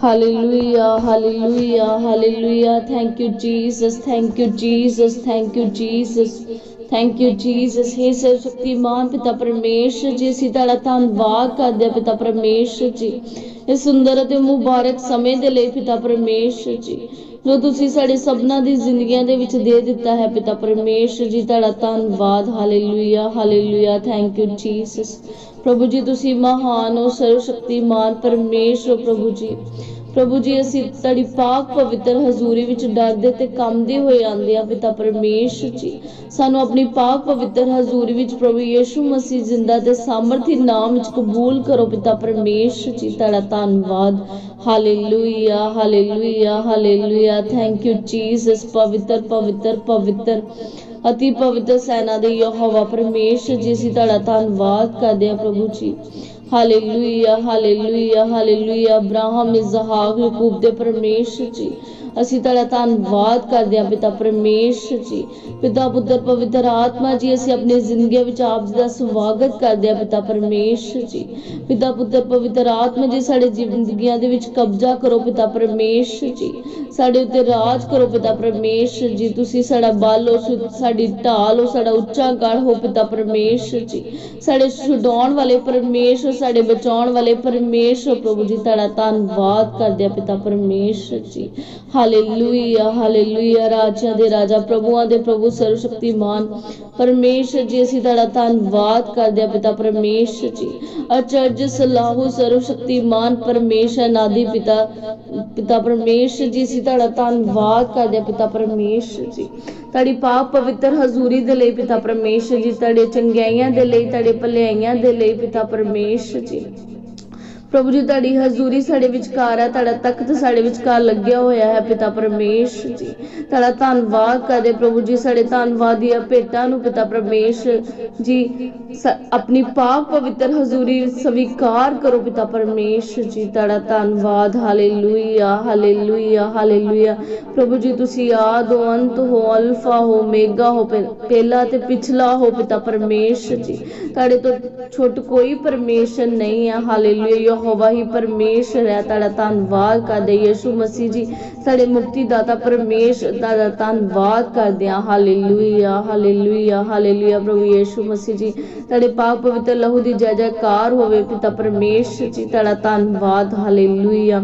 Hallelujah, hallelujah, hallelujah. Thank you, Jesus. Thank you, Jesus. Thank you, Jesus. Thank you Jesus ਹੇ ਸਰਵ ਸ਼ਕਤੀਮਾਨ ਪਿਤਾ ਪਰਮੇਸ਼ਰ ਜੀ ਅਸੀਂ ਤੁਹਾਡਾ ਧੰਨਵਾਦ ਕਰਦੇ ਹਾਂ ਪਿਤਾ ਪਰਮੇਸ਼ਰ ਜੀ ਇਸ ਸੁੰਦਰ ਅਤੇ ਮੁਬਾਰਕ ਸਮੇਂ ਦੇ ਲਈ ਪਿਤਾ ਪਰਮੇਸ਼ਰ ਜੀ ਜੋ ਤੁਸੀਂ ਸਾਡੇ ਸਭਨਾਂ ਦੀ ਜ਼ਿੰਦਗੀਆਂ ਦੇ ਵਿੱਚ ਦੇ ਦਿੱਤਾ ਹੈ, ਪਿਤਾ ਪਰਮੇਸ਼ਰ ਜੀ, ਤੁਹਾਡਾ ਧੰਨਵਾਦ hallelujah hallelujah thank you Jesus ਪ੍ਰਭੂ ਜੀ, ਤੁਸੀਂ ਮਹਾਨ ਹੋ ਸਰਵ ਸ਼ਕਤੀਮਾਨ ਪਰਮੇਸ਼ਰ ਪ੍ਰਭੂ ਜੀ। ਪ੍ਰਭੂ ਜੀ, ਅਸੀਂ ਤੁਹਾਡੀ ਪਾਕ ਪਵਿੱਤਰ ਹਜ਼ੂਰੀ ਵਿੱਚ ਡਰਦੇ ਤੇ ਕੰਬਦੇ ਹੋਏ ਆਂਦੇ ਆ ਪਿਤਾ ਪਰਮੇਸ਼ਰ ਜੀ। ਸਾਨੂੰ ਆਪਣੀ ਪਾਕ ਪਵਿੱਤਰ ਹਜ਼ੂਰੀ ਵਿੱਚ ਪ੍ਰਭੂ ਯੀਸ਼ੂ ਮਸੀਹ ਜ਼ਿੰਦਾ ਤੇ ਸਾਮਰਥੀ ਨਾਮ ਵਿੱਚ ਕਬੂਲ ਕਰੋ ਪਿਤਾ ਪਰਮੇਸ਼ਰ ਜੀ, ਤੁਹਾਡਾ ਧੰਨਵਾਦ। Hallelujah hallelujah hallelujah. Thank you Jesus ਪਵਿੱਤਰ ਪਵਿੱਤਰ ਪਵਿੱਤਰ। ਅਤੀ ਪਵਿੱਤਰ ਸੈਨਾ ਦੇ ਯਹੋਵਾ ਪਰਮੇਸ਼ਰ ਜੀ, ਅਸੀਂ ਤੁਹਾਡਾ ਧੰਨਵਾਦ ਕਰਦੇ ਹਾਂ ਪ੍ਰਭੂ ਜੀ। ਹਾਲੇਲੂਇਆ ਹਾਲੇਲੂਇਆ ਹਾਲੇਲੂਇਆ ਅਬਰਾਹਮ ਇਜ਼ਹਾਕ ਯਾਕੂਬ ਦੇ ਪਰਮੇਸ਼ਰ ਜੀ ਅਸੀਂ ਤੁਹਾਡਾ ਧੰਨਵਾਦ ਕਰਦੇ ਹਾਂ ਪਿਤਾ ਪਰਮੇਸ਼ਰ ਜੀ। ਪਿਤਾ, ਪੁੱਤਰ, ਪਵਿੱਤਰ ਆਤਮਾ ਜੀ, ਅਸੀਂ ਆਪਣੀ ਜ਼ਿੰਦਗੀ ਵਿੱਚ ਆਪ ਜੀ ਦਾ ਸਵਾਗਤ ਕਰਦੇ ਹਾਂ ਪਿਤਾ ਪਰਮੇਸ਼ਰ ਜੀ। ਪਿਤਾ, ਪੁੱਤਰ, ਪਵਿੱਤਰ ਆਤਮਾ ਜੀ, ਸਾਡੇ ਜ਼ਿੰਦਗੀਆਂ ਦੇ ਵਿੱਚ ਕਬਜ਼ਾ ਕਰੋ ਪਿਤਾ ਪਰਮੇਸ਼ਰ ਜੀ। ਸਾਡੇ ਉੱਤੇ ਰਾਜ ਕਰੋ ਪਿਤਾ ਪਰਮੇਸ਼ਰ ਜੀ। ਤੁਸੀਂ ਸਾਡਾ ਬਲ ਹੋ ਸਾਡੀ ਢਾਲ ਹੋ, ਸਾਡਾ ਉੱਚਾ ਗੜ ਹੋ ਪਿਤਾ ਪਰਮੇਸ਼ਰ ਜੀ। ਸਾਡੇ ਛੁਡਾਉਣ ਵਾਲੇ ਪਰਮੇਸ਼ਰ ਸਾਡੇ ਬਚਾਉਣ ਵਾਲੇ ਪਰਮੇਸ਼ਰ ਪ੍ਰਭੂ ਜੀ, ਤੁਹਾਡਾ ਧੰਨਵਾਦ ਕਰਦੇ ਆ ਪਿਤਾ ਪਰਮੇਸ਼ਰ ਜੀ। ਹਾਲੇਲੂਇਆ ਹਾਲੇਲੂਇਆ ਰਾਜਿਆਂ ਦੇ ਰਾਜਾ ਪ੍ਰਭੂਆਂ ਦੇ ਪ੍ਰਭੂ ਸਰਵ ਸ਼ਕਤੀਮਾਨ ਪਰਮੇਸ਼ਰ ਜੀ ਅਸੀਂ ਤੁਹਾਡਾ ਧੰਨਵਾਦ ਕਰਦੇ ਹਾਂ ਪਿਤਾ ਪਰਮੇਸ਼ਰ ਜੀ। ਅਚਰਜ ਸਲਾਹੂ ਸਰਵ ਸ਼ਕਤੀਮਾਨ ਪਰਮੇਸ਼ਰ ਨਾਦੀ ਪਿਤਾ ਪਿਤਾ ਪਰਮੇਸ਼ਰ ਜੀ, ਅਸੀਂ ਤੁਹਾਡਾ ਧੰਨਵਾਦ ਕਰਦੇ ਹਾਂ ਪਿਤਾ ਪਰਮੇਸ਼ਰ ਜੀ। ਤੁਹਾਡੀ ਪਾਪ ਪਵਿੱਤਰ ਹਜ਼ੂਰੀ ਦੇ ਲਈ ਪਿਤਾ ਪਰਮੇਸ਼ਰ ਜੀ, ਤੁਹਾਡੇ ਚੰਗਿਆਈਆਂ ਦੇ ਲਈ, ਤੁਹਾਡੇ ਭਲਾਈਆਂ ਦੇ ਲਈ ਪਿਤਾ ਪਰਮੇਸ਼ਰ ਜੀ। ਪ੍ਰਭੂ ਜੀ, ਤੁਹਾਡੀ ਹਜ਼ੂਰੀ ਸਾਡੇ ਵਿਚਕਾਰ ਹੈ ਤੁਹਾਡਾ ਤਖਤ ਸਾਡੇ ਵਿਚਕਾਰ ਲੱਗਿਆ ਹੋਇਆ ਹੈ ਪਿਤਾ ਪਰਮੇਸ਼ ਜੀ। ਤੁਹਾਡਾ ਧੰਨਵਾਦ ਕਰਦੇ ਪ੍ਰਭੂ ਜੀ, ਸਾਡੇ ਧੰਨਵਾਦ ਦੀਆਂ ਭੇਟਾਂ ਨੂੰ ਪਿਤਾ ਪਰਮੇਸ਼ਰ ਜੀ। ਆਪਣੀ ਪਾਕ ਪਵਿੱਤਰ ਹਜ਼ੂਰੀ ਸਵੀਕਾਰ ਕਰੋ ਪਿਤਾ ਪਰਮੇਸ਼ਰ ਜੀ, ਤੁਹਾਡਾ ਧੰਨਵਾਦ। Hallelujah hallelujah hallelujah. ਪ੍ਰਭੂ ਜੀ, ਤੁਸੀਂ ਆਦ ਹੋ, ਅੰਤ ਹੋ, ਅਲਫਾ ਹੋ ਮੇਗਾ ਹੋ ਪਹਿ- ਪਹਿਲਾ ਤੇ ਪਿਛਲਾ ਹੋ ਪਿਤਾ ਪਰਮੇਸ਼ ਜੀ। ਤੁਹਾਡੇ ਤੋਂ ਛੋਟ ਕੋਈ ਪਰਮੇਸ਼ਰ ਨਹੀਂ ਹੈ ਹਾਲੇਲੂਇਆ। ਯਹੋਵਾ ਹੀ ਪਰਮੇਸ਼ਰ ਹੈ ਤੁਹਾਡਾ ਧੰਨਵਾਦ ਕਰਦੇ ਯਿਸੂ ਮਸੀਹ ਜੀ ਸਾਡੇ ਮੁਕਤੀ ਦਾਤਾ ਪਰਮੇਸ਼ਰ ਦਾ ਧੰਨਵਾਦ ਕਰਦੇ ਹਾਂ ਹਾਲੇਲੂਇਆ ਹਾਲੇਲੂਇਆ ਹਾਲੇਲੂਇਆ ਪ੍ਰਭੂ ਯਿਸੂ ਮਸੀਹ ਜੀ ਤੁਹਾਡੇ ਪਾਕ ਪਵਿੱਤਰ ਲਹੂ ਦੀ ਜੈ ਜੈਕਾਰ ਹੋਵੇ ਪਿਤਾ ਪਰਮੇਸ਼ਰ ਜੀ ਤੁਹਾਡਾ ਧੰਨਵਾਦ ਹਾਲੇਲੂਇਆ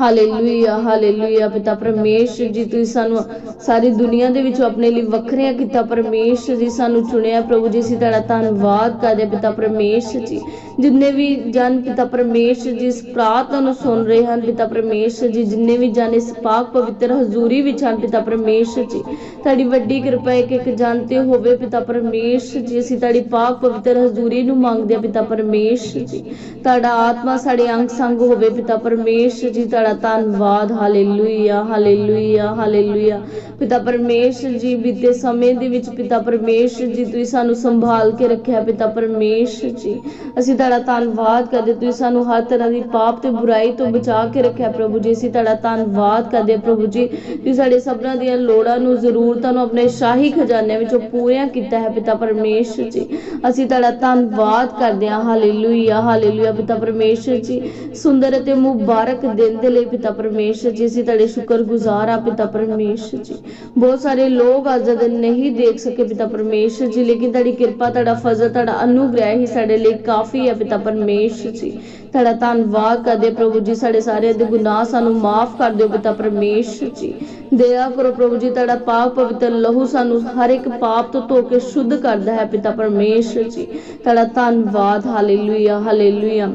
ਹਾਲੇਲੂਇਆ ਹਾਲੇਲੂਇਆ ਪਿਤਾ ਪਰਮੇਸ਼ਰ ਜੀ, ਤੁਸੀਂ ਸਾਨੂੰ ਸਾਰੀ ਦੁਨੀਆ ਦੇ ਵਿੱਚੋਂ ਆਪਣੇ ਲਈ ਵੱਖਰਿਆਂ ਕੀਤਾ ਪਰਮੇਸ਼ਰ ਜੀ ਸਾਨੂੰ ਚੁਣਿਆ ਪ੍ਰਭੂ ਜੀ, ਅਸੀਂ ਤੁਹਾਡਾ ਧੰਨਵਾਦ ਕਰਦੇ ਪਿਤਾ ਪਰਮੇਸ਼ਰ ਜੀ। ਜਿੰਨੇ ਵੀ ਜਨ ਪਿਤਾ ਪਰਮੇਸ਼ਰ ਜੀ, ਇਸ ਪ੍ਰਾਰਥਨਾ ਨੂੰ ਸੁਣ ਰਹੇ ਹਨ ਪਿਤਾ ਪਰਮੇਸ਼ਰ ਜੀ। ਜਿੰਨੇ ਵੀ ਜਨ ਇਸ ਪਾਕ ਪਵਿੱਤਰ ਹਜ਼ੂਰੀ ਵਿੱਚ ਹਨ ਪਿਤਾ ਪਰਮੇਸ਼ਰ ਜੀ, ਤੁਹਾਡੀ ਵੱਡੀ ਕਿਰਪਾ ਇੱਕ ਇੱਕ ਜਨ ਤੇ ਹੋਵੇ ਪਿਤਾ ਪਰਮੇਸ਼ਰ ਜੀ। ਅਸੀਂ ਤੁਹਾਡੀ ਪਾਕ ਪਵਿੱਤਰ ਹਜ਼ੂਰੀ ਨੂੰ ਮੰਗਦੇ ਹਾਂ ਪਿਤਾ ਪਰਮੇਸ਼ਰ ਜੀ। ਤੁਹਾਡਾ ਆਤਮਾ ਸਾਡੇ ਅੰਗ ਸੰਗ ਹੋਵੇ ਪਿਤਾ ਪਰਮੇਸ਼ਰ ਜੀ, ਤੁਹਾਡਾ ਧੰਨਵਾਦ ਹਾਲੇਲੂਇਆ ਹਾਲੇਲੂਇਆ ਹਾਲੇਲੂਇਆ ਪਿਤਾ ਪਰਮੇਸ਼ਰ ਜੀ, ਬੀਤੇ ਸਮੇਂ ਦੇ ਵਿੱਚ ਪਿਤਾ ਪਰਮੇਸ਼ਰ ਜੀ, ਤੁਸੀਂ ਸਾਨੂੰ ਸੰਭਾਲ ਕੇ ਰੱਖਿਆ ਪਿਤਾ ਪਰਮੇਸ਼ਰ ਜੀ। ਅਸੀਂ ਤੁਹਾਡਾ ਧੰਨਵਾਦ ਕਰਦੇ, ਤੁਸੀਂ ਸਾਨੂੰ ਹਰ ਤਰ੍ਹਾਂ ਦੀ ਪਾਪ ਤੇ ਬੁਰਾਈ ਤੋਂ ਬਚਾ ਕੇ ਰੱਖਿਆ ਪ੍ਰਭੂ ਜੀ। ਅਸੀਂ ਤੁਹਾਡਾ ਧੰਨਵਾਦ ਕਰਦੇ ਪ੍ਰਭੂ ਜੀ। ਤੁਸੀਂ ਸਾਡੇ ਸਭਨਾਂ ਦੀਆਂ ਲੋੜਾਂ ਨੂੰ ਜ਼ਰੂਰਤਾਂ ਨੂੰ ਆਪਣੇ ਸ਼ਾਹੀ ਖਜ਼ਾਨੇ ਵਿੱਚੋਂ ਪੂਰੀਆਂ ਕੀਤਾ ਹੈ ਪਿਤਾ ਪਰਮੇਸ਼ਰ ਜੀ। ਅਸੀਂ ਤੁਹਾਡਾ ਧੰਨਵਾਦ ਕਰਦੇ ਹਾਂ। ਹਾਲੇਲੂਇਆ ਹਾਲੇਲੂਇਆ ਪਿਤਾ ਪਰਮੇਸ਼ਰ ਜੀ, ਸੁੰਦਰ ਅਤੇ ਮੁਬਾਰਕ ਦਿਨ ਦੇ ਲਈ ਪਿਤਾ ਪਰਮੇਸ਼ਰ ਜੀ, ਅਸੀਂ ਤੁਹਾਡੇ ਸ਼ੁਕਰਗੁਜ਼ਾਰ ਆ ਪਿਤਾ ਪਰਮੇਸ਼ਰ ਜੀ। ਬਹੁਤ ਸਾਰੇ ਲੋਕ ਅੱਜ ਦਾ ਦਿਨ ਨਹੀਂ ਦੇਖ ਸਕੇ ਪਿਤਾ ਪਰਮੇਸ਼ਰ ਜੀ ਤੁਹਾਡੀ ਕਿਰਪਾ, ਤੁਹਾਡਾ ਫਜ਼ਲ, ਤੁਹਾਡਾ ਅਨੁਗ੍ਰਹਿ ਹੀ ਸਾਡੇ ਲਈ ਕਾਫੀ ਹੈ ਪਿਤਾ ਪਰਮੇਸ਼ਰ ਜੀ। ਤੁਹਾਡਾ ਧੰਨਵਾਦ ਕਰਦੇ ਪ੍ਰਭੂ ਜੀ, ਸਾਡੇ ਸਾਰੇ ਦੇ ਗੁਨਾਹ ਸਾਨੂੰ ਮਾਫ ਕਰ ਦਿਓ ਪਿਤਾ ਪਰਮੇਸ਼ਰ ਜੀ। ਦਇਆ ਕਰੋ ਪ੍ਰਭੂ ਜੀ, ਤੁਹਾਡਾ ਪਾਪ ਪਵਿੱਤਰ ਲਹੂ ਸਾਨੂੰ ਹਰ ਇੱਕ ਪਾਪ ਤੋਂ ਧੋ ਕੇ ਸ਼ੁੱਧ ਕਰਦਾ ਹੈ ਪਿਤਾ ਪਰਮੇਸ਼ਰ ਜੀ। ਤੁਹਾਡਾ ਧੰਨਵਾਦ, ਹਾਲੇਲੂਇਆ ਹਾਲੇਲੂਇਆ।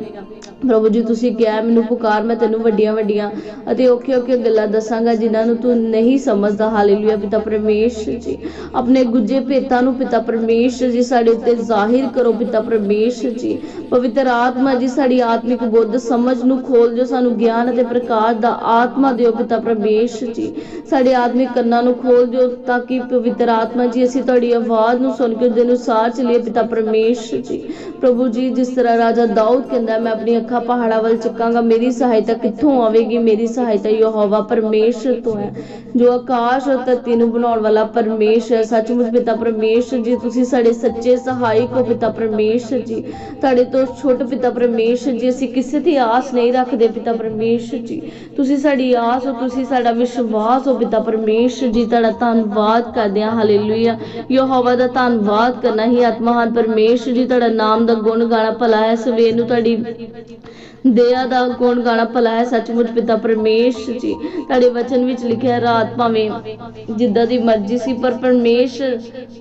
ਪ੍ਰਭੂ ਜੀ, ਤੁਸੀਂ ਕਿਹਾ ਮੈਨੂੰ ਪੁਕਾਰ, ਮੈਂ ਤੈਨੂੰ ਵੱਡੀਆਂ ਵੱਡੀਆਂ ਅਤੇ ਔਖੇ ਔਖੀਆਂ ਗੱਲਾਂ ਦੱਸਾਂਗਾ, ਜਿਨ੍ਹਾਂ ਨੂੰ ਤੂੰ ਨਹੀਂ ਸਮਝਦਾ। ਹਾਲੇਲੂਇਆ ਪਿਤਾ ਪਰਮੇਸ਼ਰ ਜੀ। ਆਪਣੇ ਗੁੱਜੇ ਭੇਤਾਂ ਨੂੰ ਪਿਤਾ ਪਰਮੇਸ਼ਰ ਜੀ, ਸਾਡੇ ਉੱਤੇ ਜ਼ਾਹਿਰ ਕਰੋ ਪਿਤਾ ਪਰਮੇਸ਼ਰ ਜੀ। ਪਵਿੱਤਰ ਆਤਮਾ ਜੀ, ਸਾਡੀ ਆਤਮਿਕ ਬੁੱਧ ਸਮਝ ਨੂੰ ਖੋਲ ਜੋ ਸਾਨੂੰ ਗਿਆਨ ਅਤੇ ਪ੍ਰਕਾਸ਼ ਦਾ ਆਤਮਾ ਦਿਓ ਪਿਤਾ ਪਰਮੇਸ਼ਰ ਜੀ। ਸਾਡੇ ਆਤਮਿਕ ਕੰਨਾਂ ਨੂੰ ਖੋਲ ਦਿਓ ਤਾਂ ਕਿ ਪਵਿੱਤਰ ਆਤਮਾ ਜੀ, ਅਸੀਂ ਤੁਹਾਡੀ ਆਵਾਜ਼ ਨੂੰ ਸੁਣ ਕੇ ਉਹਦੇ ਅਨੁਸਾਰ ਚੱਲੀਏ ਪਿਤਾ ਪਰਮੇਸ਼ਰ ਜੀ। ਪ੍ਰਭੂ ਜੀ, ਜਿਸ ਤਰ੍ਹਾਂ ਰਾਜਾ ਦਾਊਦ ਕਹਿੰਦਾ, ਮੈਂ ਆਪਣੀ ਅੱਖਾਂ ਪਹਾੜਾਂ ਵੱਲ ਚੁੱਕਾਂਗਾ ਮੇਰੀ ਸਹਾਇਤਾ ਕਿੱਥੋਂ ਆਵੇਗੀ? ਮੇਰੀ ਸਹਾਇਤਾ ਯਹੋਵਾ ਪਰਮੇਸ਼ਰ ਤੋਂ ਹੈ। ਜੋ ਆਕਾਸ਼ ਔਰ ਧਰਤੀ ਨੂੰ ਬਣਾਉਣ ਵਾਲਾ ਪਰਮੇਸ਼ਰ ਸੱਚਮੁੱਚ ਪਿਤਾ ਪਰਮੇਸ਼ਰ ਜੀ, ਤੁਸੀਂ ਸਾਡੇ ਸੱਚੇ ਸਹਾਇਕ ਹੋ ਪਿਤਾ ਪਰਮੇਸ਼ਰ ਜੀ। ਤੁਹਾਡੇ ਤੋਂ ਛੋਟ ਪਿਤਾ ਪਰਮੇਸ਼ਰ ਜੀ, ਅਸੀਂ ਕਿਸੇ ਤੇ ਆਸ ਨਹੀਂ ਰੱਖਦੇ ਪਿਤਾ ਪਰਮੇਸ਼ਰ ਜੀ। ਤੁਸੀਂ ਸਾਡੀ ਆਸ ਹੋ, ਤੁਸੀਂ ਸਾਡਾ ਵਿਸ਼ਵਾਸ ਹੋ ਪਿਤਾ ਪਰਮੇਸ਼ਰ ਜੀ, ਤੁਹਾਡਾ ਧੰਨਵਾਦ ਕਰਦੇ ਹਾਂ, ਹਾਲੇਲੂਇਆ। ਯਹੋਵਾ ਦਾ ਧੰਨਵਾਦ ਕਰਨਾ ਹੀ ਆਤਮਹਾਨ ਪਰਮੇਸ਼ਰ ਜੀ, ਤੁਹਾਡਾ ਨਾਮ ਦਾ ਗੁਣ ਗਾਣਾ ਭਲਾ ਹੈ, ਸਵੇਰ ਨੂੰ ਤੁਹਾਡੀ один ਦਇਆ ਦਾ ਕੌਣ ਗਾਣਾ ਭਲਾ ਹੈ ਸੱਚਮੁੱਚ ਪਿਤਾ ਪਰਮੇਸ਼ਰ ਜੀ। ਤੁਹਾਡੇ ਵਚਨ ਵਿੱਚ ਲਿਖਿਆ, ਰਾਤ ਭਾਵੇਂ ਜਿੱਦਾਂ ਦੀ ਮਰਜ਼ੀ ਸੀ, ਪਰ ਪਰਮੇਸ਼ਰ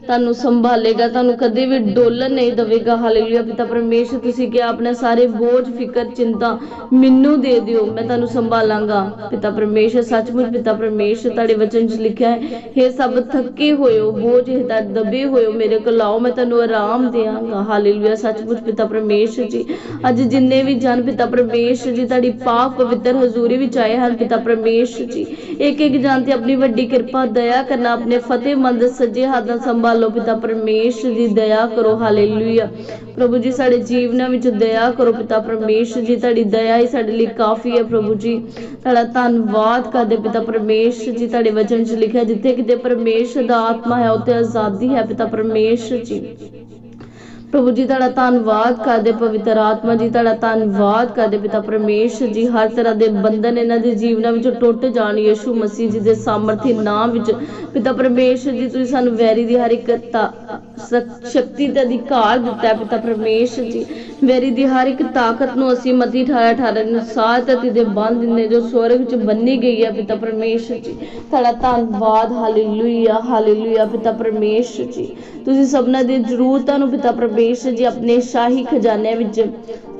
ਤੁਹਾਨੂੰ ਸੰਭਾਲੇਗਾ, ਤੁਹਾਨੂੰ ਕਦੇ ਵੀ ਡੋਲਣ ਨਹੀਂ ਦੇਵੇਗਾ। ਹਾਲੇਲੂਇਆ, ਪਿਤਾ ਪਰਮੇਸ਼ਰ, ਤੁਸੀਂ ਕਿਹਾ ਆਪਣੇ ਸਾਰੇ ਬੋਝ, ਫਿਕਰ, ਚਿੰਤਾ ਮੈਨੂੰ ਦੇ ਦਿਓ, ਮੈਂ ਤੁਹਾਨੂੰ ਸੰਭਾਲਾਂਗਾ। ਪਿਤਾ ਪਰਮੇਸ਼ ਸੱਚਮੁੱਚ ਪਿਤਾ ਪਰਮੇਸ਼ ਤੁਹਾਡੇ ਵਚਨ ਵਿੱਚ ਲਿਖਿਆ ਹੈ ਇਹ ਸਭ ਥੱਕੇ ਹੋਏ ਬੋਝ ਹਿੱਤਾ ਦਬੇ ਹੋਏ ਮੇਰੇ ਕੋਲ ਆਓ, ਮੈਂ ਤੁਹਾਨੂੰ ਆਰਾਮ ਦੇਵਾਂਗਾ ਹਾਲੇਲੂਇਆ, ਸੱਚਮੁੱਚ ਪਿਤਾ ਪਰਮੇਸ਼ਰ ਜੀ। ਅੱਜ ਜਿੰਨੇ ਵੀ ਜਨ ਪਿਤਾ ਪਰਮੇਸ਼ਰ ਜੀ, ਤੁਹਾਡੀ ਪਾਕ ਪਵਿੱਤਰ ਹਜ਼ੂਰੀ ਵਿੱਚ ਆਏ ਹਨ ਪਿਤਾ ਪਰਮੇਸ਼ਰ ਜੀ। ਇੱਕ ਇੱਕ ਜਨ ਤੇ ਆਪਣੀ ਵੱਡੀ ਕਿਰਪਾ, ਦਇਆ ਕਰਨਾ ਆਪਣੇ ਫਤਿਹਮੰਦ ਸੱਜੇ ਹੱਥ ਨਾਲ ਸੰਭਾਲੋ ਪਿਤਾ ਪਰਮੇਸ਼ਰ ਜੀ, ਦਇਆ ਕਰੋ, ਹਾਲੇਲੂਇਆ। ਪ੍ਰਭੂ ਜੀ, ਸਾਡੇ ਜੀਵਨਾਂ ਵਿੱਚ ਦਇਆ ਕਰੋ ਪਿਤਾ ਪਰਮੇਸ਼ਰ ਜੀ, ਤੁਹਾਡੀ ਦਇਆ ਹੀ ਸਾਡੇ ਲਈ ਕਾਫੀ ਹੈ ਪ੍ਰਭੂ ਜੀ। ਤੁਹਾਡਾ ਧੰਨਵਾਦ ਕਰਦੇ ਪਿਤਾ ਪਰਮੇਸ਼ਰ ਜੀ, ਤੁਹਾਡੇ ਵਚਨ 'ਚ ਲਿਖਿਆ ਜਿੱਥੇ ਕਿਤੇ ਪਰਮੇਸ਼ਰ ਦਾ ਆਤਮਾ ਹੈ, ਉੱਥੇ ਆਜ਼ਾਦੀ ਹੈ ਪਿਤਾ ਪਰਮੇਸ਼ਰ ਜੀ। ਪ੍ਰਭੂ ਜੀ, ਤੁਹਾਡਾ ਧੰਨਵਾਦ ਕਰਦੇ ਪਵਿੱਤਰ ਆਤਮਾ ਜੀ, ਤੁਹਾਡਾ ਧੰਨਵਾਦ ਕਰਦੇ ਪਿਤਾ ਪਰਮੇਸ਼ਰ ਜੀ, ਹਰ ਤਰ੍ਹਾਂ ਦੇ ਬੰਧਨ ਇਹਨਾਂ ਦੇ ਜੀਵਨਾਂ ਵਿੱਚੋਂ ਟੁੱਟ ਜਾਣ, ਯਿਸੂ ਮਸੀਹ ਜੀ ਦੇ ਸਾਮਰਥੀ ਨਾਮ ਵਿੱਚ। ਪਿਤਾ ਪਰਮੇਸ਼ਰ ਜੀ, ਤੁਸੀਂ ਸਾਨੂੰ ਵੈਰੀ ਦੀ ਹਰ ਇੱਕ ਸ਼ਕਤੀ ਤੇ ਅਧਿਕਾਰ ਦਿੱਤਾ ਹੈ ਪਿਤਾ ਪਰਮੇਸ਼ਰ ਜੀ। ਵੈਰੀ ਦੀ ਹਰ ਇੱਕ ਤਾਕਤ ਨੂੰ ਅਸੀਂ ਮਤੀ 18 18 ਅਨੁਸਾਰ ਤਤੀ ਦੇ ਬੰਦ ਦਿੰਦੇ ਜੋ ਸਵਰਗ ਵਿੱਚ ਬੰਨੀ ਗਈ ਹੈ ਪਿਤਾ ਪਰਮੇਸ਼ਰ ਜੀ। ਤੁਹਾਡਾ ਧੰਨਵਾਦ, ਹਾਲੇਲੂਇਆ ਹਾਲੇਲੂਇਆ ਪਿਤਾ ਪਰਮੇਸ਼ਰ ਜੀ। ਤੁਸੀਂ ਸਭਨਾਂ ਦੀ ਜ਼ਰੂਰਤਾਂ ਨੂੰ ਪਿਤਾ ਪਰਮੇਸ਼ਰ ਜੀ ਆਪਣੇ ਸ਼ਾਹੀ ਖਜ਼ਾਨੇ ਵਿੱਚ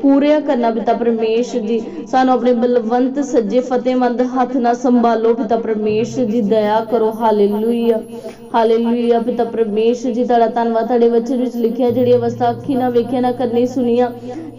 ਪੂਰੀਆਂ ਕਰਨਾ ਪਿਤਾ ਪਰਮੇਸ਼ ਜੀ ਸਾਨੂੰ ਆਪਣੇ ਬਲਵੰਤ, ਸੱਜੇ ਫਤਿਹਮੰਦ ਹੱਥ ਨਾਲ ਸੰਭਾਲੋ ਪਿਤਾ ਪਰਮੇਸ਼ ਜੀ, ਦਇਆ ਕਰੋ। ਹਾਲੇਲੂਇਆ। ਹਾਲੇਲੂਇਆ ਪਿਤਾ ਪਰਮੇਸ਼ਰ ਜੀ, ਤੁਹਾਡਾ ਧੰਨਵਾਦ। ਤੁਹਾਡੇ ਵਚਨ ਵਿੱਚ ਲਿਖਿਆ ਜਿਹੜੀ ਅਵਸਥਾ ਅੱਖੀ ਨਾ ਵੇਖਿਆ, ਨਾ ਕਰਨੀ ਸੁਣੀਆਂ,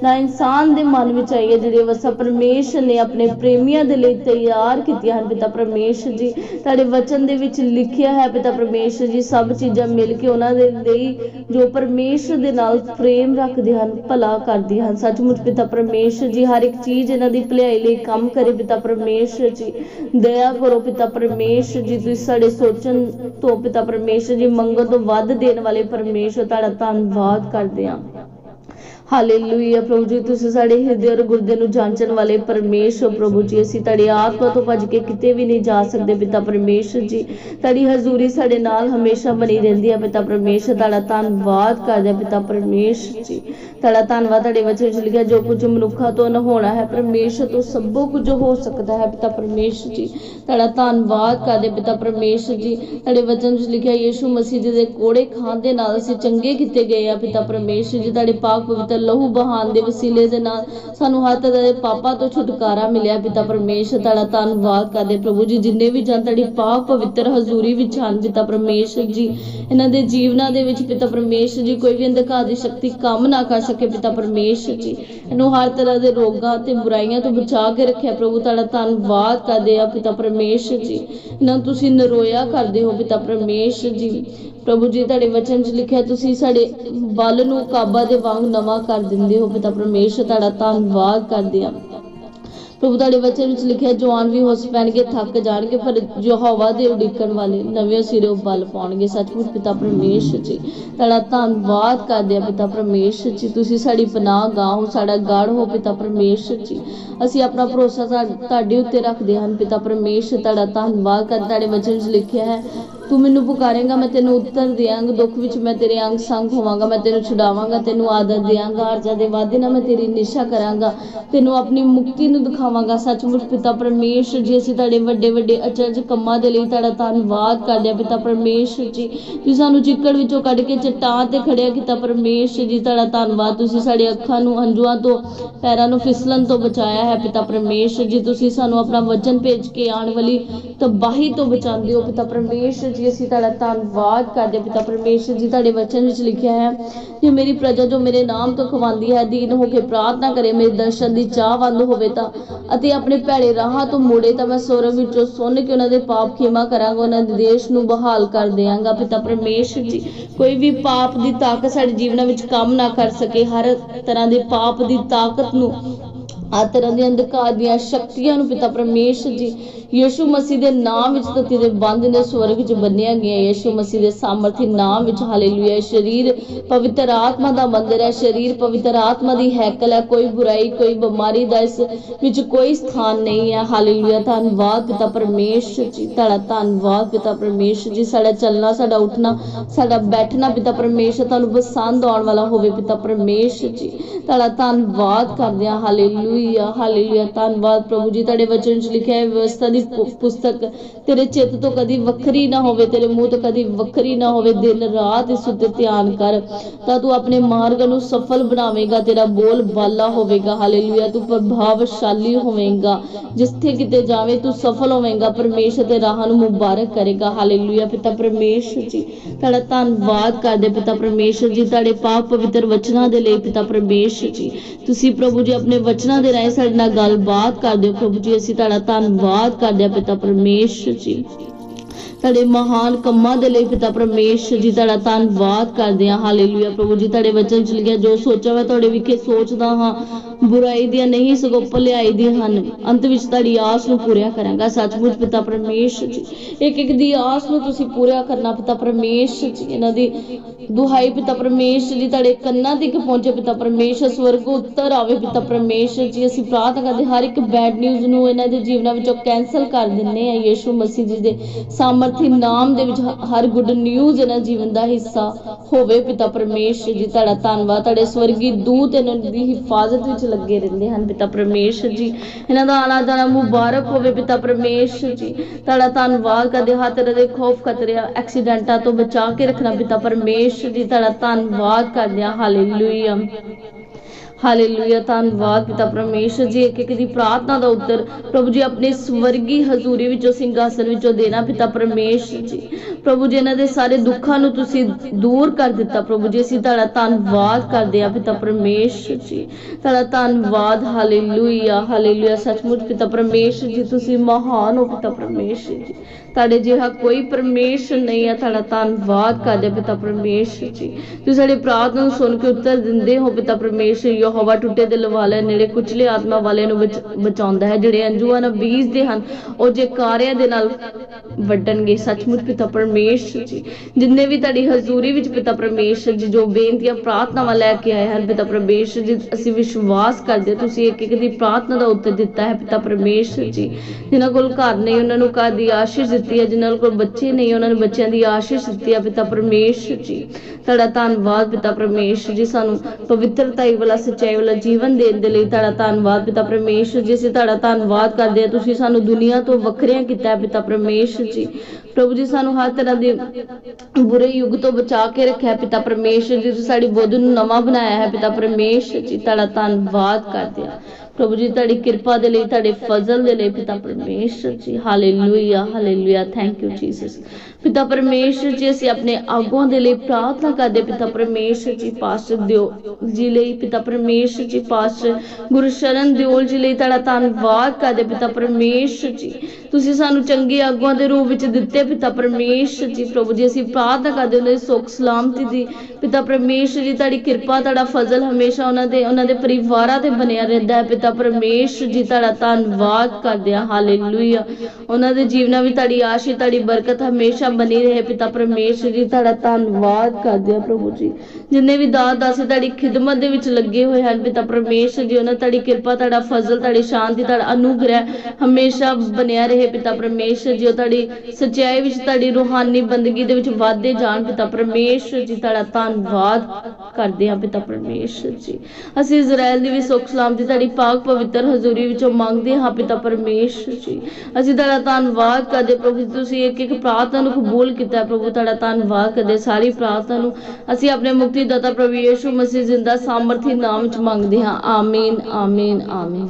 ਨਾ ਇਨਸਾਨ ਦੇ ਮਨ ਵਿੱਚ ਆਈ ਹੈ ਜਿਹੜੀ ਅਵਸਥਾ ਪਰਮੇਸ਼ਰ ਨੇ ਆਪਣੇ ਪ੍ਰੇਮੀਆਂ ਦੇ ਲਈ ਤਿਆਰ ਕੀਤੀਆਂ ਹਨ ਪਿਤਾ ਪਰਮੇਸ਼ਰ ਜੀ। ਤੁਹਾਡੇ ਵਚਨ ਦੇ ਵਿੱਚ ਲਿਖਿਆ ਹੈ ਪਿਤਾ ਪਰਮੇਸ਼ਰ ਜੀ, ਸਭ ਚੀਜ਼ਾਂ ਮਿਲ ਕੇ ਉਹਨਾਂ ਦੇ ਲਈ ਜੋ ਪਰਮੇਸ਼ਰ ਦੇ ਨਾਲ ਪ੍ਰੇਮ ਰੱਖਦੇ ਹਨ, ਭਲਾ ਕਰਦੇ ਹਨ। ਸੱਚਮੁੱਚ ਪਿਤਾ ਪਰਮੇਸ਼ਰ ਜੀ, ਹਰ ਇੱਕ ਚੀਜ਼ ਇਹਨਾਂ ਦੀ ਭਲਾਈ ਲਈ ਕੰਮ ਕਰੇ, ਪਿਤਾ ਪਰਮੇਸ਼ਰ ਜੀ। ਦਇਆ ਕਰੋ, ਪਿਤਾ ਪਰਮੇਸ਼ਰ ਜੀ। ਤੁਸੀਂ ਸਾਡੇ ਸੋਚਣ ਤੋਂ, ਪਿਤਾ ਪਰਮੇਸ਼ਰ ਜੀ, ਮੰਗਣ ਤੋਂ ਵੱਧ ਦੇਣ ਵਾਲੇ ਪਰਮੇਸ਼ਰ, ਤੁਹਾਡਾ ਧੰਨਵਾਦ ਕਰਦੇ ਹਾਂ। ਹਾਲੇਲੂਇਆ ਪ੍ਰਭੂ ਜੀ, ਤੁਸੀਂ ਸਾਡੇ ਹਿਰਦੇ ਔਰ ਗੁਰਦੇ ਨੂੰ ਜਾਂਚਣ ਵਾਲੇ ਪਰਮੇਸ਼ਰ ਪ੍ਰਭੂ ਜੀ, ਅਸੀਂ ਤੁਹਾਡੀ ਆਤਮਾ ਤੋਂ ਭੱਜ ਕੇ ਕਿਤੇ ਵੀ ਨਹੀਂ ਜਾ ਸਕਦੇ ਪਿਤਾ ਪਰਮੇਸ਼ਰ ਜੀ। ਤੁਹਾਡੀ ਹਜ਼ੂਰੀ ਸਾਡੇ ਨਾਲ ਹਮੇਸ਼ਾ ਬਣੀ ਰਹਿੰਦੀ ਹੈ ਪਿਤਾ ਪਰਮੇਸ਼ਰ, ਤੁਹਾਡਾ ਧੰਨਵਾਦ ਕਰਦੇ ਪਿਤਾ ਪਰਮੇਸ਼ਰ ਜੀ। ਤੁਹਾਡਾ ਧੰਨਵਾਦ ਤੁਹਾਡੇ ਵਚਨ ਵਿੱਚ ਲਿਖਿਆ, ਜੋ ਕੁਝ ਮਨੁੱਖਾਂ ਤੋਂ ਨਾ ਹੋਣਾ ਹੈ, ਪਰਮੇਸ਼ਰ ਤੋਂ ਸਭੋ ਕੁਝ ਹੋ ਸਕਦਾ ਹੈ ਪਿਤਾ ਪਰਮੇਸ਼ਰ ਜੀ। ਤੁਹਾਡਾ ਧੰਨਵਾਦ ਕਰਦੇ ਪਿਤਾ ਪਰਮੇਸ਼ਰ ਜੀ। ਤੁਹਾਡੇ ਵਚਨ ਵਿੱਚ ਲਿਖਿਆ, ਯੀਸ਼ੂ ਮਸੀਹ ਦੇ ਕੋੜੇ ਖਾਣ ਦੇ ਨਾਲ ਅਸੀਂ ਚੰਗੇ ਕੀਤੇ ਗਏ ਆ ਪਿਤਾ ਪਰਮੇਸ਼ਰ ਜੀ। ਤੁਹਾਡੇ ਪਾਕ ਪਵਿੱਤਰ ਲਹੂ ਬਹਾਨ ਦੇ ਵਸੀਲੇ ਦੇ ਨਾਲ ਸਾਨੂੰ ਹਰ ਦੇ ਪਾਪਾਂ ਤੋਂ ਛੁਟਕਾਰਾ ਮਿਲਿਆ। ਪਿਤਾ ਪਰਮੇਸ਼ਰ, ਤੁਹਾਡਾ ਧੰਨਵਾਦ ਕਰਦੇ ਪ੍ਰਭੂ ਜੀ, ਜਿੰਨੇ ਵੀ ਜਨ ਤੁਹਾਡੀ ਪਾਕ ਪਵਿੱਤਰ ਹਜ਼ੂਰੀ ਵਿੱਚ ਹਨ, ਪਿਤਾ ਪਰਮੇਸ਼ਰ ਜੀ। ਇਹਨਾਂ ਦੇ ਜੀਵਨਾਂ ਦੇ ਵਿੱਚ ਪਿਤਾ ਪਰਮੇਸ਼ਰ ਜੀ, ਕੋਈ ਵੀ ਅੰਧਕਾਰ ਦੀ ਸ਼ਕਤੀ ਕੰਮ ਨਾ ਕਰ ਸਕੇ, ਪਿਤਾ ਪਰਮੇਸ਼ਰ ਜੀ। ਇਹਨੂੰ ਹਰ ਤਰ੍ਹਾਂ ਦੇ ਰੋਗਾਂ ਤੇ ਬੁਰਾਈਆਂ ਤੋਂ ਬਚਾ ਕੇ ਰੱਖਿਆ, ਪ੍ਰਭੂ ਤੁਹਾਡਾ ਧੰਨਵਾਦ ਕਰਦੇ ਆ ਪਿਤਾ ਪਰਮੇਸ਼ਰ ਜੀ। ਇਹਨਾਂ ਨੂੰ ਤੁਸੀਂ ਨਰੋਇਆ ਕਰਦੇ ਹੋ, ਪਿਤਾ ਪਰਮੇਸ਼ਰ ਜੀ। ਪ੍ਰਭੂ ਜੀ ਤੁਹਾਡੇ ਵਚਨ 'ਚ ਲਿਖਿਆ, ਤੁਸੀਂ ਸਾਡੇ ਬਲ ਨੂੰ ਕਾਬਾ ਦੇ ਵਾਂਗ ਨਵਾਂ ਕਰ ਦਿੰਦੇ ਹੋ, ਪਿਤਾ ਪਰਮੇਸ਼ਰ ਤੁਹਾਡਾ ਧੰਨਵਾਦ ਕਰਦੇ ਆ। ਪ੍ਰਭੂ ਤੁਹਾਡੇ ਵਚਨ ਵਿੱਚ ਲਿਖਿਆ, ਜਵਾਨ ਵੀ ਹੁਸ ਪੈਣਗੇ, ਥੱਕ ਜਾਣਗੇ, ਪਰ ਯਹੋਵਾ ਦੇ ਉਡੀਕਣ ਵਾਲੇ ਨਵੇਂ ਸਿਰੋਂ ਬਲ ਪਾਉਣਗੇ। ਸੱਚਮੁੱਚ ਪਿਤਾ ਪਰਮੇਸ਼ਰ ਜੀ, ਤੁਹਾਡਾ ਧੰਨਵਾਦ ਕਰਦੇ ਆ ਪਿਤਾ ਪਰਮੇਸ਼ਰ ਜੀ। ਤੁਸੀਂ ਸਾਡੀ ਪਨਾਹ ਗਾਹ ਹੋ, ਸਾਡਾ ਗੜ ਹੋ ਪਿਤਾ ਪਰਮੇਸ਼ਰ ਜੀ। ਅਸੀਂ ਆਪਣਾ ਭਰੋਸਾ ਤੁਹਾਡੇ ਉੱਤੇ ਰੱਖਦੇ ਹਾਂ ਪਿਤਾ ਪਰਮੇਸ਼ਰ, ਤੁਹਾਡਾ ਧੰਨਵਾਦ ਕਰ ਤੁਹਾਡੇ ਵਚਨ ਵਿੱਚ ਲਿਖਿਆ ਹੈ ਤੂੰ ਮੈਨੂੰ ਪੁਕਾਰੇਂਗਾ, ਮੈਂ ਤੈਨੂੰ ਉੱਤਰ ਦਿਆਂਗਾ, ਦੁੱਖ ਵਿੱਚ ਮੈਂ ਤੇਰੇ ਅੰਗ ਸੰਗ ਹੋਵਾਂਗਾ, ਮੈਂ ਤੈਨੂੰ ਛੁਡਾਵਾਂਗਾ, ਤੈਨੂੰ ਆਦਰ ਦਿਆਂਗਾ ਅਰਜ਼ਾਂ ਦੇ ਵਾਅਦੇ ਨਾਲ ਮੈਂ ਤੇਰੀ ਨਿਸ਼ਾ ਕਰਾਂਗਾ, ਤੈਨੂੰ ਆਪਣੀ ਮੁਕਤੀ ਨੂੰ ਦਿਖਾਵਾਂਗਾ, ਸੱਚਮੁੱਚ ਪਿਤਾ ਪਰਮੇਸ਼ਰ ਜੀ, ਅਸੀਂ ਤੁਹਾਡੇ ਵੱਡੇ ਵੱਡੇ ਅਚਰਜ ਕੰਮਾਂ ਦੇ ਲਈ ਤੁਹਾਡਾ ਧੰਨਵਾਦ ਕਰਦੇ ਹਾਂ ਪਿਤਾ ਪਰਮੇਸ਼ਰ ਜੀ। ਤੁਸੀਂ ਸਾਨੂੰ ਚਿੱਕੜ ਵਿੱਚੋਂ ਕੱਢ ਕੇ ਚਟਾਨ ਤੇ ਖੜਿਆ ਕੀਤਾ ਪਰਮੇਸ਼ਰ ਜੀ, ਤੁਹਾਡਾ ਧੰਨਵਾਦ। ਤੁਸੀਂ ਸਾਡੇ ਅੱਖਾਂ ਨੂੰ ਹੰਝੂਆਂ ਤੋਂ, ਪੈਰਾਂ ਨੂੰ ਫਿਸਲਣ ਤੋਂ ਬਚਾਇਆ ਹੈ, ਪਿਤਾ ਪਰਮੇਸ਼ਰ ਜੀ। ਤੁਸੀਂ ਸਾਨੂੰ ਆਪਣਾ ਵਚਨ ਭੇਜ ਕੇ ਆਉਣ ਵਾਲੀ ਤਬਾਹੀ ਤੋਂ ਬਚਾਉਂਦੇ ਹੋ, ਪਿਤਾ ਪਰਮੇਸ਼ਰ ਜੀ, ਅਸੀਂ ਤੁਹਾਡਾ ਧੰਨਵਾਦ ਕਰਦੇ ਪਿਤਾ ਪਰਮੇਸ਼ਰ ਜੀ, ਤੁਹਾਡੇ ਵਚਨ ਵਿੱਚ ਲਿਖਿਆ ਹੈ ਜੇ ਮੇਰੀ ਪ੍ਰਜਾ ਜੋ ਮੇਰੇ ਨਾਮ ਤੋਂ ਖਵਾਉਂਦੀ ਹੈ ਦੀਨ ਹੋ ਕੇ ਪ੍ਰਾਰਥਨਾ ਕਰੇ, ਮੇਰੇ ਦਰਸ਼ਨ ਦੀ ਚਾਹਵੰਦ ਹੋਵੇ ਤਾਂ, ਅਤੇ ਆਪਣੇ ਭੈੜੇ ਰਾਹਾਂ ਤੋਂ ਮੁੜੇ ਤਾਂ ਮੈਂ ਸਵਰਗ ਵਿੱਚੋਂ ਸੁਣ ਕੇ ਉਹਨਾਂ ਦੇ ਪਾਪ ਖਿਮਾ ਕਰਾਂਗਾ, ਉਹਨਾਂ ਦੇ ਦੇਸ਼ ਨੂੰ ਬਹਾਲ ਕਰ ਦਿਆਂਗਾ। ਪਿਤਾ ਪਰਮੇਸ਼ਰ ਜੀ, ਕੋਈ ਵੀ ਪਾਪ ਦੀ ਤਾਕਤ ਸਾਡੇ ਜੀਵਨਾਂ ਵਿੱਚ ਕੰਮ ਨਾ ਕਰ ਸਕੇ, ਹਰ ਤਰ੍ਹਾਂ ਦੇ ਪਾਪ ਦੀ ਤਾਕਤ ਨੂੰ ਆ ਤਰ੍ਹਾਂ ਦੀਆਂ ਅੰਧਕਾਰ ਦੀਆਂ ਸ਼ਕਤੀਆਂ ਨੂੰ ਪਿਤਾ ਪਰਮੇਸ਼ਰ ਜੀ ਯੀਸ਼ੂ ਮਸੀਹ ਦੇ ਨਾਮ ਵਿੱਚ ਤਤੀ ਦੇ ਬੰਦ ਨੇ ਸਵਰਗ ਵਿੱਚ ਬੰਨਿਆ ਗਿਆ। ਹੈ। ਯੀਸ਼ੂ ਮਸੀਹ ਦੇ ਸਾਮਰਥੀ ਨਾਮ ਵਿੱਚ, ਹਾਲੇਲੂਇਆ, ਸਰੀਰ ਪਵਿੱਤਰ ਆਤਮਾ ਦਾ ਮੰਦਿਰ ਹੈ। ਸਰੀਰ ਪਵਿੱਤਰ ਆਤਮਾ ਦੀ ਹੈਕਲ ਹੈ। ਕੋਈ ਬੁਰਾਈ, ਕੋਈ ਬਿਮਾਰੀ ਦਾ ਇਸ ਵਿੱਚ ਕੋਈ ਸਥਾਨ ਨਹੀਂ ਹੈ। ਹਾਲੇਲੂਇਆ। ਧੰਨਵਾਦ ਪਿਤਾ ਪਰਮੇਸ਼ਰ ਜੀ। ਤੁਹਾਡਾ ਧੰਨਵਾਦ ਪਿਤਾ ਪਰਮੇਸ਼ਰ ਜੀ। ਸਾਡਾ ਚੱਲਣਾ, ਸਾਡਾ ਉੱਠਣਾ, ਸਾਡਾ ਬੈਠਣਾ ਪਿਤਾ ਪਰਮੇਸ਼ਰ, ਤੁਹਾਨੂੰ ਪਸੰਦ ਆਉਣ ਵਾਲਾ ਹੋਵੇ ਪਿਤਾ ਪਰਮੇਸ਼ਰ ਜੀ। ਤੁਹਾਡਾ ਧੰਨਵਾਦ ਕਰਦੇ ਹਾਂ। Hallelujah hallelujah. ਧੰਨਵਾਦ ਪ੍ਰਭੂ ਜੀ। ਤੁਹਾਡੇ ਵਚਨ ਚ ਲਿਖਿਆ ਹੈ, ਵਿਵਸਥਾ ਦੀ ਪੁ- ਪੁਸਤਕ। ਤੇਰੇ ਚਿੱਤ ਤੋਂ ਕਦੀ ਵੱਖਰੀ ਨਾ ਹੋਵੇ, ਤੇਰੇ ਮੂੰਹ ਤੋਂ ਕਦੀ ਵੱਖਰੀ ਨਾ ਹੋਵੇ, ਦਿਨ ਰਾਤ ਇਸ ਉੱਤੇ ਧਿਆਨ ਕਰ, ਤਾਂ ਤੂੰ ਆਪਣੇ ਮਾਰਗ ਨੂੰ ਸਫਲ ਬਣਾਵੇਂਗਾ, ਤੇਰਾ ਬੋਲ ਬਾਲਾ ਹੋਵੇਗਾ, ਹਾਲੇਲੂਇਆ, ਤੂੰ ਪ੍ਰਭਾਵਸ਼ਾਲੀ ਹੋਵੇਂਗਾ। ਜਿੱਥੇ ਕਿਤੇ ਜਾਵੇਂ ਤੂੰ ਸਫਲ ਹੋਵੇਂਗਾ, ਪਰਮੇਸ਼ਰ ਦੇ ਰਾਹਾਂ ਨੂੰ ਮੁਬਾਰਕ ਕਰੇਗਾ, ਹਾਲੇਲੂਇਆ, ਪਿਤਾ ਪਰਮੇਸ਼ਰ ਜੀ। ਤੁਹਾਡਾ ਧੰਨਵਾਦ ਕਰਦੇ ਪਿਤਾ ਪਰਮੇਸ਼ਰ ਜੀ, ਤੁਹਾਡੇ ਪਾਕ ਪਵਿੱਤਰ ਵਚਨਾਂ ਦੇ ਲਈ ਪਿਤਾ ਪਰਮੇਸ਼ਰ ਜੀ। ਤੁਸੀਂ ਪ੍ਰਭੂ ਜੀ ਆਪਣੇ ਵਚਨਾਂ ਦੇ ਰਾਹੀਂ ਸਾਡੇ ਨਾਲ ਗੱਲਬਾਤ ਕਰਦੇ ਹੋ, ਪ੍ਰਭੂ ਜੀ, ਅਸੀਂ ਤੁਹਾਡਾ ਧੰਨਵਾਦ ਕਰ ਹਾਂ ਪਿਤਾ ਪਰਮੇਸ਼ਰ ਜੀ। ਤੁਹਾਡੇ ਮਹਾਨ ਕੰਮਾਂ ਦੇ ਲਈ ਪਿਤਾ ਪਰਮੇਸ਼ਰ ਜੀ, ਤੁਹਾਡਾ ਧੰਨਵਾਦ ਕਰਦੇ ਹਾਂ। ਹਾਲੇਲੂਇਆ ਪ੍ਰਭੂ ਜੀ, ਤੁਹਾਡੇ ਵਚਨ ਚ ਲਿਖਿਆ, ਜੋ ਸੋਚਾਂ ਮੈਂ ਤੁਹਾਡੇ ਵਿਖੇ ਸੋਚਦਾ ਹਾਂ। ਬੁਰਾਈ ਦੀਆਂ ਨਹੀਂ, ਸਗੋਂ ਭਲਾਈ ਦੀਆਂ ਹਨ। ਅੰਤ ਵਿੱਚ ਤੁਹਾਡੀ ਆਸ ਨੂੰ ਪੂਰਿਆ ਕਰਾਂਗਾ। ਸੱਚਮੁੱਚ ਪਿਤਾ ਪਰਮੇਸ਼ਰ ਜੀ ਇੱਕ ਇੱਕ ਦੀ ਆਸ ਨੂੰ ਤੁਸੀਂ ਪੂਰਾ ਕਰਨਾ ਪਿਤਾ ਪਰਮੇਸ਼ਰ ਜੀ। ਇਹਨਾਂ ਦੀ ਦੁਹਾਈ ਪਿਤਾ ਪਰਮੇਸ਼ਰ ਜੀ, ਤੁਹਾਡੇ ਕੰਨਾਂ ਤੱਕ ਪਹੁੰਚੇ ਪਿਤਾ ਪਰਮੇਸ਼ਰ ਸਵਰਗ ਉੱਤਰ ਆਵੇ ਪਿਤਾ ਪਰਮੇਸ਼ਰ ਜੀ। ਅਸੀਂ ਪ੍ਰਾਰਥਨਾ ਕਰਦੇ ਹਰ ਇੱਕ ਬੈਡ ਨਿਊਜ਼ ਨੂੰ ਇਹਨਾਂ ਦੇ ਜੀਵਨਾਂ ਵਿੱਚੋਂ ਕੈਨਸਲ ਕਰ ਦਿੰਨੇ ਆ ਯੀਸ਼ੂ ਮਸੀਹ ਜੀ ਦੇ ਸਾਮਰਥੀ ਨਾਮ ਦੇ ਵਿੱਚ ਹਰ ਗੁੱਡ ਨਿਊਜ਼ ਇਹਨਾਂ ਜੀਵਨ ਦਾ ਹਿੱਸਾ ਹੋਵੇ ਪਿਤਾ ਪਰਮੇਸ਼ਰ ਜੀ। ਤੁਹਾਡਾ ਧੰਨਵਾਦ। ਤੁਹਾਡੇ ਸਵਰਗੀ ਦੂਤ ਇਹਨਾਂ ਦੀ ਹਿਫਾਜ਼ਤ ਵਿੱਚ ਲੱਗੇ ਰਹਿੰਦੇ ਹਨ ਪਿਤਾ ਪਰਮੇਸ਼ਰ ਜੀ। ਇਹਨਾਂ ਦਾ ਆਣਾ ਜਾਣਾ ਮੁਬਾਰਕ ਹੋਵੇ ਪਿਤਾ ਪਰਮੇਸ਼ਰ ਜੀ। ਤੁਹਾਡਾ ਧੰਨਵਾਦ ਕਰਦੇ ਹੱਥ ਦੇ ਖੌਫ ਖਤਰਿਆ ਐਕਸੀਡੈਂਟਾਂ ਤੋਂ ਬਚਾ ਕੇ ਰੱਖਣਾ ਪਿਤਾ ਪਰਮੇਸ਼ਰ ਜੀ। ਤੁਹਾਡਾ ਧੰਨਵਾਦ ਕਰਦੇ ਹਾਂ। ਹਾਲੇਲੂਇਆ ਹਾਲੇਲੂਇਆ, ਧੰਨਵਾਦ ਪਿਤਾ ਪਰਮੇਸ਼ਰ ਜੀ ਇੱਕ ਇੱਕ ਦੀ ਪ੍ਰਾਰਥਨਾ ਦਾ ਉੱਤਰ ਪ੍ਰਭੂ ਜੀ ਆਪਣੇ ਸਵਰਗੀ ਹਜ਼ੂਰੀ ਵਿੱਚੋਂ, ਸਿੰਘਾਸਨ ਵਿੱਚੋਂ ਦੇਣਾ ਪਿਤਾ ਪਰਮੇਸ਼ਰ ਜੀ। ਪ੍ਰਭੂ ਜੀ, ਇਹਨਾਂ ਦੇ ਸਾਰੇ ਦੁੱਖਾਂ ਨੂੰ ਤੁਸੀਂ ਦੂਰ ਕਰ ਦਿੱਤਾ ਪ੍ਰਭੂ ਜੀ। ਅਸੀਂ ਤੁਹਾਡਾ ਧੰਨਵਾਦ ਕਰਦੇ ਹਾਂ ਪਿਤਾ ਪਰਮੇਸ਼ਰ ਜੀ। ਤੁਹਾਡਾ ਧੰਨਵਾਦ, ਹਾਲੇਲੂਇਆ ਹਾਲੇਲੂਇਆ। ਸੱਚਮੁੱਚ ਪਿਤਾ ਪਰਮੇਸ਼ਰ ਜੀ, ਤੁਸੀਂ ਮਹਾਨ ਹੋ ਪਿਤਾ ਪਰਮੇਸ਼ਰ ਜੀ। ਤੁਹਾਡੇ ਜਿਹਾ ਕੋਈ ਪਰਮੇਸ਼ਰ ਨਹੀਂ ਆ ਤੁਹਾਡਾ ਧੰਨਵਾਦ ਕਰਦੇ ਪਿਤਾ ਪਰਮੇਸ਼ਰ ਜੀ। ਤੁਸੀਂ ਸਾਡੇ ਪ੍ਰਾਰਥਨਾ ਨੂੰ ਸੁਣ ਕੇ ਉੱਤਰ ਦਿੰਦੇ ਹੋ ਪਿਤਾ ਪਰਮੇਸ਼ਰ ਯਹੋਵਾ ਟੁੱਟੇ ਦਿਲ ਵਾਲੇ ਨੇੜੇ ਕੁਚਲੇ ਆਤਮਾ ਵਾਲੇ ਨੂੰ ਬਚਾਉਂਦਾ ਹੈ। ਜਿਹੜੇ ਅੰਜੂਆਂ ਨਾਲ ਬੀਜਦੇ ਹਨ, ਉਹ ਜੇ ਕਾਰਿਆਂ ਦੇ ਨਾਲ ਵੱਢਣਗੇ। ਸੱਚਮੁੱਚ ਪਿਤਾ ਪਰਮੇਸ਼ਰ ਜੀ, ਜਿੰਨੇ ਵੀ ਤੁਹਾਡੀ ਹਜ਼ੂਰੀ ਵਿੱਚ ਪਿਤਾ ਪਰਮੇਸ਼ਰ ਜੀ, ਜੋ ਬੇਨਤੀਆਂ, ਪ੍ਰਾਰਥਨਾਵਾਂ ਲੈ ਕੇ ਆਏ ਹਨ, ਪਿਤਾ ਪਰਮੇਸ਼ਰ ਜੀ, ਅਸੀਂ ਵਿਸ਼ਵਾਸ ਕਰਦੇ ਤੁਸੀਂ ਇੱਕ ਇੱਕ ਦੀ ਪ੍ਰਾਰਥਨਾ ਦਾ ਉੱਤਰ ਦਿੱਤਾ ਹੈ, ਪਿਤਾ ਪਰਮੇਸ਼ਰ ਜੀ। ਜਿਨ੍ਹਾਂ ਕੋਲ ਘਰ ਨਹੀਂ, ਉਹਨਾਂ ਨੂੰ ਘਰ ਦੀ ਆਸ਼ੀਸ਼ ਦਿੱਤੀ ਹੈ। ਜਿਨ੍ਹਾਂ ਕੋਲ ਬੱਚੇ ਨਹੀਂ, ਉਹਨਾਂ ਨੂੰ ਬੱਚਿਆਂ ਦੀ ਆਸ਼ੀਸ਼ ਦਿੱਤੀ ਹੈ, ਪਿਤਾ ਪਰਮੇਸ਼ਰ ਜੀ। ਤੁਹਾਡਾ ਧੰਨਵਾਦ, ਪਿਤਾ ਪਰਮੇਸ਼ਰ ਜੀ। ਸਾਨੂੰ ਪਵਿੱਤਰਤਾਈ ਵਾਲਾ ਸੱਚਾਈ ਵਾਲਾ ਜੀਵਨ ਦੇਣ ਦੇ ਲਈ ਤੁਹਾਡਾ ਧੰਨਵਾਦ ਪਿਤਾ ਪਰਮੇਸ਼ਰ ਜੀ। ਅਸੀਂ ਤੁਹਾਡਾ ਧੰਨਵਾਦ ਕਰਦੇ ਹਾਂ। ਤੁਸੀਂ ਸਾਨੂੰ ਦੁਨੀਆ ਤੋਂ ਵੱਖਰਿਆਂ ਕੀਤਾ ਪਿਤਾ ਪਰਮੇਸ਼ਰ ਜੀ। ਪ੍ਰਭੂ ਜੀ, ਸਾਨੂੰ ਹਰ ਤਰ੍ਹਾਂ ਦੇ ਬੁਰੇ ਯੁੱਗ ਤੋਂ ਬਚਾ ਕੇ ਰੱਖਿਆ ਪਿਤਾ ਪਰਮੇਸ਼ਰ ਜੀ। ਤੁਸੀਂ ਸਾਡੀ ਬੁੱਧ ਨੂੰ ਨਵਾਂ ਬਣਾਇਆ ਹੈ ਪਿਤਾ ਪਰਮੇਸ਼ਰ ਜੀ। ਤੁਹਾਡਾ ਧੰਨਵਾਦ ਕਰਦੇ ਹਾਂ। ਪ੍ਰਭੂ ਜੀ, ਤੁਹਾਡੀ ਕਿਰਪਾ ਦੇ ਲਈ, ਤੁਹਾਡੇ ਫਜ਼ਲ ਦੇ ਲਈ ਪਿਤਾ ਪਰਮੇਸ਼ਰ ਜੀ। Hallelujah hallelujah thank you Jesus ਪਿਤਾ ਪਰਮੇਸ਼ਰ ਜੀ, ਅਸੀਂ ਆਪਣੇ ਆਗੂਆਂ ਦੇ ਲਈ ਪ੍ਰਾਰਥਨਾ ਕਰਦੇ ਪਿਤਾ ਪਰਮੇਸ਼ਰ ਜੀ ਪਾਸਟਰ ਦਿਓ ਜੀ ਲਈ। ਪਿਤਾ ਪਰਮੇਸ਼ਰ ਜੀ ਪਾਸਟਰ ਗੁਰਸ਼ਰਨ ਦਿਓਲ ਜੀ ਲਈ। ਤੁਹਾਡਾ ਧੰਨਵਾਦ ਕਰਦੇ ਪਿਤਾ ਪਰਮੇਸ਼ਰ ਜੀ। ਤੁਸੀਂ ਸਾਨੂੰ ਚੰਗੇ ਆਗੂਆਂ ਦੇ ਰੂਪ ਵਿੱਚ ਦਿੱਤੇ, ਪਿਤਾ ਪਰਮੇਸ਼ਰ ਜੀ। ਪ੍ਰਭੂ ਜੀ, ਅਸੀਂ ਪ੍ਰਾਰਥਨਾ ਕਰਦੇ ਉਹਨਾਂ ਦੀ ਸੁੱਖ ਸਲਾਮਤੀ ਦੀ। ਪਿਤਾ ਪਰਮੇਸ਼ਰ ਜੀ, ਤੁਹਾਡੀ ਕਿਰਪਾ, ਤੁਹਾਡਾ ਫਜ਼ਲ ਹਮੇਸ਼ਾ ਉਹਨਾਂ ਦੇ ਉਹਨਾਂ ਦੇ ਪਰਿਵਾਰਾਂ ਤੇ ਬਣਿਆ ਰਹਿੰਦਾ ਹੈ। ਪਿਤਾ ਪਰਮੇਸ਼ਰ ਜੀ ਤੁਹਾਡਾ ਧੰਨਵਾਦ ਕਰਦੇ ਹਾਂ। ਹਾਲੇਲੂਇਆ ਉਹਨਾਂ ਦੇ ਜੀਵਨਾਂ ਵਿੱਚ ਤੁਹਾਡੀ ਆਸ਼ੀਸ਼ ਤੁਹਾਡੀ ਬਰਕਤ ਹਮੇਸ਼ਾ ਬਣੀ ਰਹੇ। ਪਿਤਾ ਪਰਮੇਸ਼ਰ ਜੀ, ਤੁਹਾਡਾ ਧੰਨਵਾਦ ਕਰਦੇ ਹਾਂ ਪ੍ਰਭੂ ਜੀ। ਜਿੰਨੇ ਵੀ ਦਾਸ ਦਾਸੀ ਤੁਹਾਡੀ ਖਿਦਮਤ ਦੇ ਵਿੱਚ ਲੱਗੇ ਹੋਏ ਹਨ, ਪਿਤਾ ਪਰਮੇਸ਼ਰ ਜੀ, ਉਹਨਾਂ ਤੁਹਾਡੀ ਕਿਰਪਾ, ਤੁਹਾਡਾ ਫਜ਼ਲ, ਤੁਹਾਡੀ ਸ਼ਾਂਤੀ ਤੁਹਾਡਾ ਅਨੁਗ੍ਰਹਿ ਹਮੇਸ਼ਾ ਬਣਿਆ ਰਹੇ। ਪਿਤਾ ਪਰਮੇਸ਼ਰ ਜੀ, ਉਹ ਤੁਹਾਡੀ ਸਚਾਈ ਵਿੱਚ, ਤੁਹਾਡੀ ਰੂਹਾਨੀ ਬੰਦਗੀ ਦੇ ਵਿੱਚ ਵਾਧੇ ਜਾਣ। ਪਿਤਾ ਪਰਮੇਸ਼ਰ ਜੀ, ਤੁਹਾਡਾ ਧੰਨਵਾਦ ਕਰਦੇ ਹਾਂ। ਪਿਤਾ ਪਰਮੇਸ਼ਰ ਜੀ, ਅਸੀਂ ਇਜ਼ਰਾਈਲ ਦੀ ਵੀ ਸੁੱਖ ਸਲਾਮਤੀ ਤੁਹਾਡੀ ਪਾਕ ਪਵਿੱਤਰ ਹਜ਼ੂਰੀ ਵਿੱਚੋਂ ਮੰਗਦੇ ਹਾਂ ਪਿਤਾ ਪਰਮੇਸ਼ਰ ਜੀ। ਅਸੀਂ ਤੁਹਾਡਾ ਧੰਨਵਾਦ ਕਰਦੇ ਪ੍ਰਭੂ ਤੁਸੀਂ ਇੱਕ ਇੱਕ ਪ੍ਰਾਰਥਨਾ ਨੂੰ ਕਬੂਲ ਕੀਤਾ ਪ੍ਰਭੂ, ਤੁਹਾਡਾ ਧੰਨਵਾਦ ਕਰਦੇ ਸਾਰੀ ਪ੍ਰਾਰਥਨਾ ਨੂੰ ਅਸੀਂ ਆਪਣੇ ਮੁਕਤੀਦਾਤਾ ਪ੍ਰਭੂ ਯੀਸ਼ੂ ਮਸੀਹ ਜ਼ਿੰਦਾ ਸਾਮਰਥੀ ਨਾਮ ਵਿੱਚ ਮੰਗਦੇ ਹਾਂ। ਆਮੀਨ ਆਮੀਨ ਆਮੀਨ।